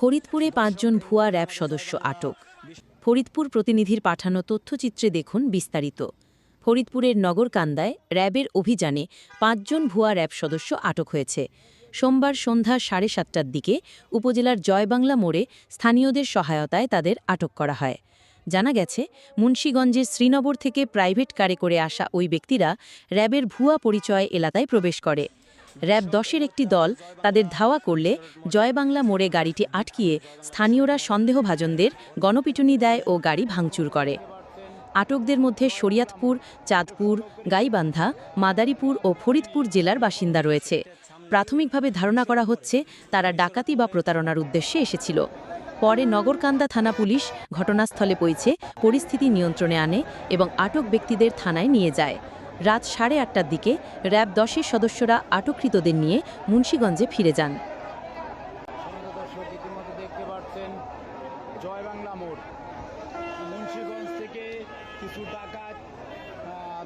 ফরিদপুরে পাঁচজন ভুয়া র্যাব সদস্য আটক। ফরিদপুর প্রতিনিধির পাঠানো তথ্যচিত্রে দেখুন বিস্তারিত। ফরিদপুরের নগরকান্দায় র্যাবের অভিযানে পাঁচজন ভুয়া র্যাব সদস্য আটক হয়েছে। সোমবার সন্ধ্যা সাড়ে সাতটার দিকে উপজেলার জয়বাংলা মোড়ে স্থানীয়দের সহায়তায় তাদের আটক করা হয়। জানা গেছে, মুন্সীগঞ্জের শ্রীনগর থেকে প্রাইভেট কারে করে আসা ওই ব্যক্তিরা র্যাবের ভুয়া পরিচয় এলাকায় প্রবেশ করে। র্যাব দশের একটি দল তাদের ধাওয়া করলে জয়বাংলা মোড়ে গাড়িটি আটকিয়ে স্থানীয়রা সন্দেহভাজনদের গণপিটুনি দেয় ও গাড়ি ভাঙচুর করে। আটকদের মধ্যে শরিয়াতপুর, চাঁদপুর, গাইবান্ধা, মাদারীপুর ও ফরিদপুর জেলার বাসিন্দা রয়েছে। প্রাথমিকভাবে ধারণা করা হচ্ছে তারা ডাকাতি বা প্রতারণার উদ্দেশ্যে এসেছিল। পরে নগরকান্দা থানা পুলিশ ঘটনাস্থলে পৌঁছে পরিস্থিতি নিয়ন্ত্রণে আনে এবং আটক ব্যক্তিদের থানায় নিয়ে যায়। রাত সাড়ে আটটার দিকে র্যাব দশের সদস্যরা আটককৃতদের নিয়ে মুন্সীগঞ্জে ফিরে যান। দেখতে পাচ্ছেন জয় মোড়। মুন্সিগঞ্জ থেকে কিছু ডাকাত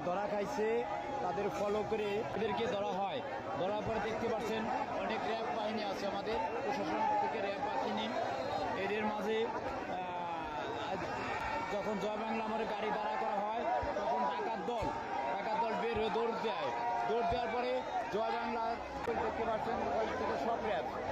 ধরা খাইছে। তাদের ফলো করে এদেরকে ধরা হয়। ধরার পরে দেখতে পাচ্ছেন অনেক র্যাব বাহিনী আছে আমাদের। প্রশাসন থেকে র্যাব বাহিনী এদের মাঝে যখন জয় বাংলা মোড়ে গাড়ি দাঁড়া করা হয়, তখন দৌড় দেয়। দৌড় দেওয়ার পরে জয় বাংলা দেখতে পাচ্ছেন থেকে সব র্যাবে।